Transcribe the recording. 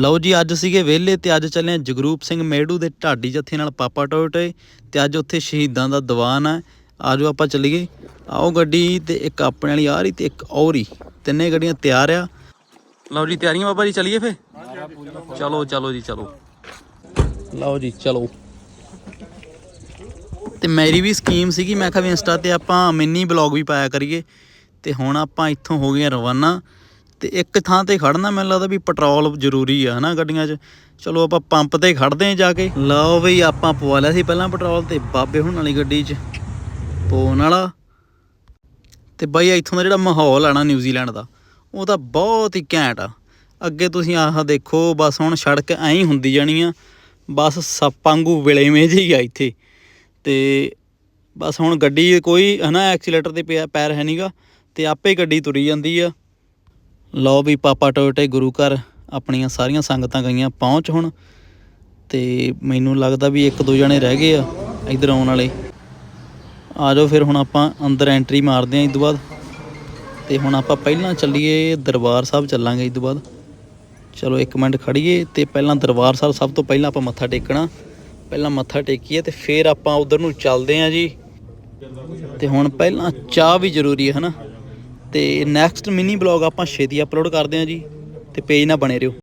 ਲਓ ਜੀ, ਅੱਜ ਸੀਗੇ ਵਿਹਲੇ ਤੇ ਅੱਜ ਚੱਲੇ ਹਾਂ ਜਗਰੂਪ ਸਿੰਘ ਮੇੜੂ ਦੇ ਢਾਡੀ ਜੱਥੇ ਨਾਲ ਪਾਪਾ ਟੋਇਟੇ ਤੇ ਅੱਜ ਉੱਥੇ ਸ਼ਹੀਦਾਂ ਦਾ ਦੀਵਾਨ ਹੈ। ਆਜੋ ਆਪਾਂ ਚੱਲੀਏ। ਆਓ ਗੱਡੀ ਤੇ ਇੱਕ ਆਪਣੇ ਵਾਲੀ ਆ ਰਹੀ ਤੇ ਇੱਕ ਔਰੀ ਤਿੰਨੇ ਗੱਡੀਆਂ ਤਿਆਰ ਆ। ਲਓ ਜੀ, ਤਿਆਰੀਆਂ ਬਾਬਾ ਜੀ, ਚੱਲੀਏ ਫੇ ਚਲੋ ਚਲੋ ਜੀ, ਚਲੋ। ਲਓ ਜੀ, ਚਲੋ। ਤੇ ਮੇਰੀ ਵੀ ਸਕੀਮ ਸੀਗੀ, ਮੈਂ ਕਿਹਾ ਵੀ ਇੰਸਟਾ ਤੇ ਆਪਾਂ ਮਿੰਨੀ ਬਲੌਗ ਵੀ ਪਾਇਆ ਕਰੀਏ। ਤੇ ਹੁਣ ਆਪਾਂ ਇੱਥੋਂ ਹੋ ਗਏ ਰਵਾਨਾ। ਤੇ ਇੱਕ ਥਾਂ ਤੇ ਖੜਨਾ ਮੈਨੂੰ ਲੱਗਦਾ ਵੀ ਪੈਟਰੋਲ ਜ਼ਰੂਰੀ ਆ, ਹਨਾ ਗੱਡੀਆਂ 'ਚ। ਚਲੋ ਆਪਾਂ ਪੰਪ ਤੇ ਖੜਦੇ ਆਂ ਜਾ ਕੇ। ਲਓ ਬਈ ਆਪਾਂ ਪਵਾ ਲਿਆ ਸੀ ਪਹਿਲਾਂ ਪੈਟਰੋਲ ਤੇ ਬਾਬੇ ਹੁਣ ਵਾਲੀ ਗੱਡੀ 'ਚ। ਪੋਨ ਵਾਲਾ। ਤੇ ਬਾਈ ਇੱਥੋਂ ਦਾ ਜਿਹੜਾ ਮਾਹੌਲ ਆ ਨਾ ਨਿਊਜ਼ੀਲੈਂਡ ਦਾ, ਉਹ ਤਾਂ ਬਹੁਤ ਹੀ ਘੈਂਟ ਆ। ਅੱਗੇ ਤੁਸੀਂ ਆਹ ਦੇਖੋ, ਬਸ ਹੁਣ ਸੜਕ ਐਂ ਹੀ ਹੁੰਦੀ ਜਾਣੀ ਆ। ਬਸ ਸੱਪਾਂਗੂ ਵਿਲੇਵੇਂ ਜਿਹੀ ਆ ਇੱਥੇ। ਤੇ ਬਸ ਹੁਣ ਗੱਡੀ ਕੋਈ, ਹਨਾ, ਐਕਸੀਲੇਟਰ ਤੇ ਪਿਆ ਪੈਰ ਹੈ ਨਹੀਂਗਾ ਤੇ ਆਪੇ ਗੱਡੀ ਤੁਰੀ ਜਾਂਦੀ ਆ। ਲਓ ਵੀ ਪਾਪਾ ਟੋਇਟੇ ਗੁਰੂ ਘਰ ਆਪਣੀਆਂ ਸਾਰੀਆਂ ਸੰਗਤਾਂ ਗਈਆਂ, ਪਹੁੰਚ ਹੁਣ। ਤੇ ਮੈਨੂੰ ਲੱਗਦਾ ਵੀ ਇੱਕ ਦੋ ਜਣੇ ਰਹਿ ਗਏ ਆ, ਇਧਰ ਆਉਣ ਵਾਲੇ। ਆ ਜਾਓ ਫਿਰ ਹੁਣ ਆਪਾਂ ਅੰਦਰ ਐਂਟਰੀ ਮਾਰਦੇ ਆਂ ਇਸ ਤੋਂ ਬਾਅਦ। ਤੇ ਹੁਣ ਆਪਾਂ ਪਹਿਲਾਂ ਚੱਲੀਏ, ਦਰਬਾਰ ਸਾਹਿਬ ਚੱਲਾਂਗੇ ਇਸ ਤੋਂ ਬਾਅਦ। ਚਲੋ ਇੱਕ ਮਿੰਟ ਖੜੀਏ ਤੇ ਪਹਿਲਾਂ ਦਰਬਾਰ ਸਾਹਿਬ, ਸਭ ਤੋਂ ਪਹਿਲਾਂ ਆਪਾਂ ਮੱਥਾ ਟੇਕਣਾ। ਪਹਿਲਾਂ ਮੱਥਾ ਟੇਕੀਏ ਤੇ ਫਿਰ ਆਪਾਂ ਉਧਰ ਨੂੰ ਚੱਲਦੇ ਆਂ ਜੀ। ਤੇ ਹੁਣ ਪਹਿਲਾਂ ਚਾਹ ਵੀ ਜ਼ਰੂਰੀ ਹੈ, ਹਨਾ? ਤੇ ਨੈਕਸਟ ਮਿਨੀ ਬਲੌਗ ਆਪਾਂ ਛੇਤੀ ਅਪਲੋਡ ਕਰਦੇ ਹਾਂ ਜੀ ਤੇ ਪੇਜ ਨਾਲ ਬਣੇ ਰਹੋ।